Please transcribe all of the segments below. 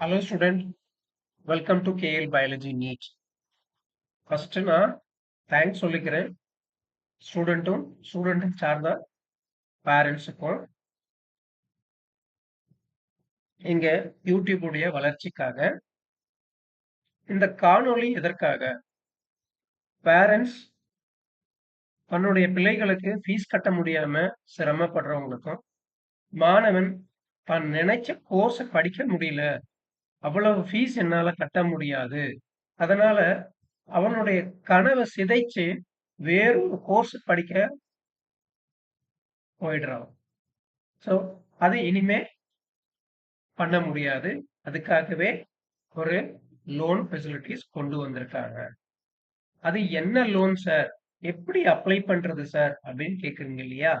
Hello student welcome to KL biology NEET first நான் thanks சொல்லிக்கிறேன். ஸ்டூடெண்ட்டும் ஸ்டூடெண்ட்டும் சார்ந்த பேரண்ட்ஸுக்கும் இங்க யூடியூபுடைய வளர்ச்சிக்காக இந்த காணொளி எதற்காக? பேரண்ட்ஸ் தன்னுடைய பிள்ளைகளுக்கு ஃபீஸ் கட்ட முடியாம சிரமப்படுறவங்களுக்கும் மாணவன் தான் நினைச்ச கோர்ஸை படிக்க முடியல. அவ்வளவு ஃபீஸ் என்னால கட்ட முடியாது. அதனால அவனுடைய கனவை சிதைச்சு வேறொரு கோர்ஸ் படிக்க போயிடுறான். ஸோ அது இனிமே பண்ண முடியாது. அதுக்காகவே ஒரு லோன் ஃபெசிலிட்டிஸ் கொண்டு வந்திருக்காங்க. அது என்ன லோன் சார் எப்படி அப்ளை பண்றது சார் அப்படின்னு கேக்குறீங்க இல்லையா?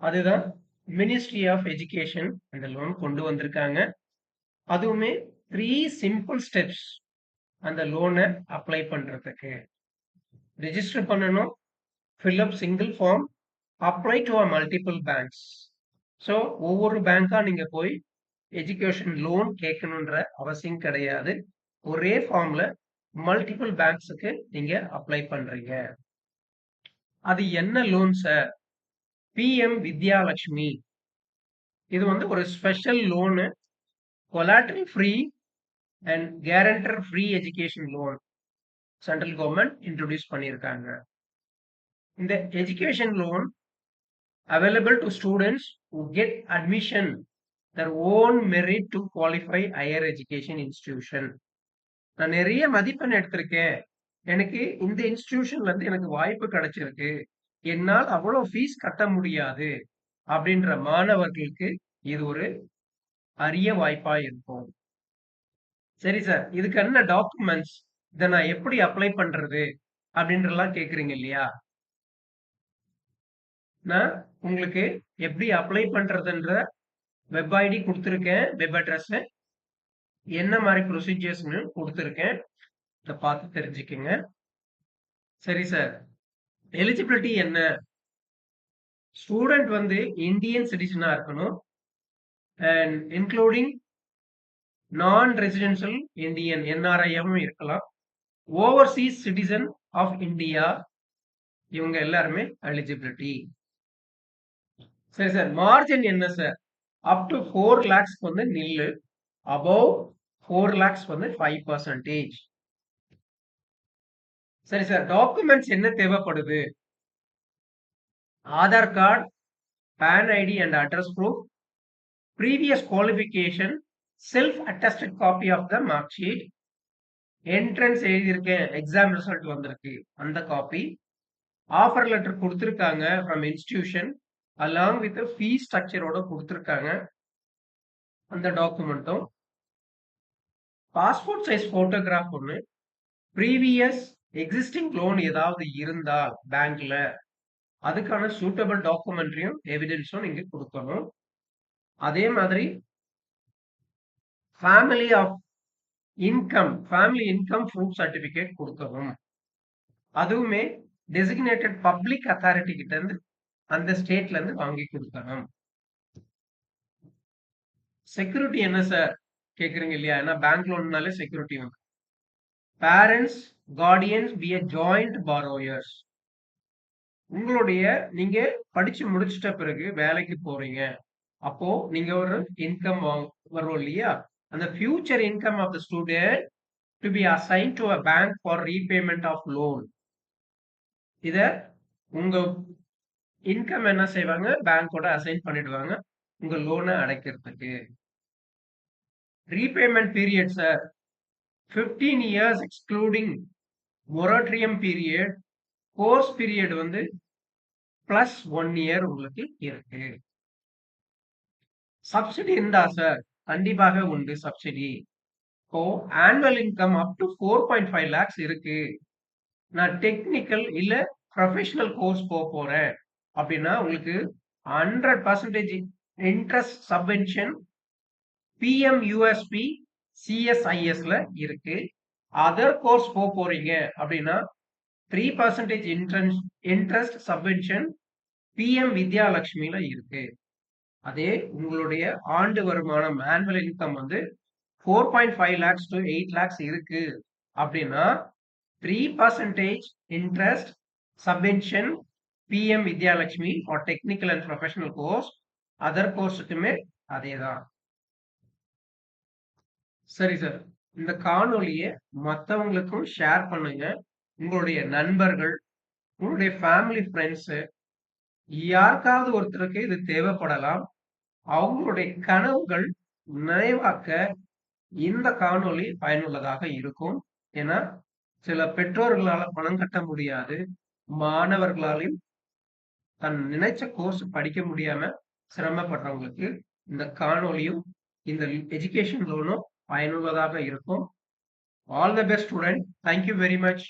அதுதான் மினிஸ்ட்ரி ஆஃப் எஜுகேஷன் அந்த லோன் கொண்டு வந்திருக்காங்க. அதுவுமே த்ரீ சிம்பிள் ஸ்டெப்ஸ் அந்த லோனை அப்ளை பண்றதுக்கு. ரிஜிஸ்டர் பண்ணணும். Fill up single form apply to a multiple banks so ஒவ்வொரு பேங்க்காக நீங்க போய் எஜுகேஷன் லோன் கேட்கணுன்ற அவசியம் கிடையாது. ஒரே ஃபார்ம்ல மல்டிபிள் பேங்க்ஸுக்கு நீங்கள் அப்ளை பண்றீங்க. அது என்ன லோன் சார் பிஎம் வித்யாலட்சுமி இது வந்து ஒரு special loan collateral free and guarantor free education loan central government introduce பண்ணியிருக்காங்க. இந்த education loan available to students who get admission their own merit to qualify higher education institution. நான் நிறைய மதிப்பெண் எடுத்திருக்கேன். எனக்கு இந்த இன்ஸ்டிடியூஷன்ல இருந்து எனக்கு வாய்ப்பு கிடைச்சிருக்கு. என்னால் அவ்வளவு ஃபீஸ் கட்ட முடியாது அப்படின்ற மாணவர்களுக்கு இது ஒரு அரிய வாய்ப்பா இருக்கும். சரி சார் இதுக்கு என்ன டாக்குமெண்ட்ஸ் இதை நான் எப்படி அப்ளை பண்றது? அப்படின்றலாம் கேக்குறீங்க இல்லையா? நான் உங்களுக்கு எப்படி அப்ளை பண்றதுன்ற வெப் ஐடி கொடுத்துருக்கேன் வெப் அட்ரஸ் என்ன மாதிரி ப்ரொசீஜர்ஸ்னு கொடுத்துருக்கேன். இதை பார்த்து தெரிஞ்சுக்கங்க. சரி சார் எலிஜிபிலிட்டி என்ன? ஸ்டூடெண்ட் வந்து இந்தியன் சிட்டிசனா இருக்கணும். And including non residential Indian என்ஆர்ஐஎம் இருக்கலாம். ஓவர்சீஸ் சிட்டிசன் ஆஃப் இந்தியா இவங்க எல்லாருமே எலிஜிபிலிட்டி சரி சார் மார்ஜின் என்ன சார் அப் டு ஃபோர் லேக்ஸ்க்கு வந்து நில்லு அபவ் ஃபோர் லேக்ஸ் வந்து ஃபைவ் பர்சன்டேஜ் சரி சார் டாக்குமெண்ட்ஸ் என்ன தேவைப்படுது? Aadhaar card PAN ID and address proof previous qualification self attested copy of the mark sheet entrance எழுதியிருக்கேன் எக்ஸாம் ரிசல்ட் வந்திருக்கு அந்த காப்பி ஆஃபர் லெட்டர் கொடுத்துருக்காங்க from institution along with fees ஸ்ட்ரக்சரோட கொடுத்துருக்காங்க அந்த டாக்குமெண்ட்டும் பாஸ்போர்ட் சைஸ் ஃபோட்டோகிராஃப் ஒன்று ப்ரீவியஸ் எக்ஸிஸ்டிங் லோன் ஏதாவது இருந்தால் பேங்க்ல அதுக்கான சூட்டபிள் டாக்குமெண்ட்ரியும் எவிடென்ஸும் நீங்க கொடுக்கணும். அதே மாதிரி family of income family income proof certificate கொடுக்கணும். அதுவுமே டெசிக்னேட்டட் பப்ளிக் அத்தாரிட்டி கிட்ட இருந்து அந்த ஸ்டேட்ல இருந்து வாங்கி கொடுக்கணும். செக்யூரிட்டி என்ன சார் கேக்குறீங்க இல்லையா? ஏன்னா பேங்க் லோன்னாலே செக்யூரிட்டி வந்து parents guardians be a joint borrowers உங்களுடைய நீங்க படிச்சு முடிச்சிட்ட பிறகு வேலைக்கு போறீங்க. அப்போ நீங்க ஒரு இன்கம் வரும் இல்லையா? அந்த future income of the student to be assign to a bank for repayment of loan இத உங்க இன்கம் என்ன செய்வாங்க? பேங்கோட அசைன் பண்ணிடுவாங்க. உங்க லோனை அடைக்கிறதுக்கு. Repayment period sir fifteen years excluding moratorium period course period வந்து பிளஸ் ஒன் இயர் உங்களுக்கு இருக்கு. சப்சிடி இருந்தா சார் கண்டிப்பாக உண்டு சப்சிடி இப்போ annual income up to four point five lakhs இருக்கு. நான் டெக்னிக்கல் இல்ல ப்ரொஃபஷனல் கோர்ஸ் போக போறேன். அப்படின்னா உங்களுக்கு hundred percentage interest subvention PM USP சிஎஸ்ஐஎஸ்ல இருக்கு. அதர் கோர்ஸ் போக போறீங்க அப்படின்னா three percentage interest interest subvention PM வித்யாலட்சுமியில இருக்கு. அதே உங்களுடைய ஆண்டு வருமானம் ஆனுவல் இன்கம் வந்து four point five lakhs to eight lakhs இருக்கு. அப்படின்னா three percentage interest subvention PM Vidyalakshmi for technical and professional course other கோர்ஸுக்குமே அதே தான் சரி சார் இந்த காணொளியை மற்றவங்களுக்கும் ஷேர் பண்ணுங்க. உங்களுடைய நண்பர்கள் உங்களுடைய ஃபேமிலி ஃப்ரெண்ட்ஸு யாருக்காவது ஒருத்தருக்கு இது தேவைப்படலாம். அவங்களுடைய கனவுகள் நினைவாக்க இந்த காணொளி பயனுள்ளதாக இருக்கும். ஏன்னா சில பெற்றோர்களால பணம் கட்ட முடியாது. மாணவர்களாலையும் தன் நினைச்ச கோர்ஸ் படிக்க முடியாம சிரமப்படுறவங்களுக்கு இந்த காணொலியும் இந்த எஜுகேஷன் லோனும் பயனுள்ளதாக இருக்கும். All the best student thank you very much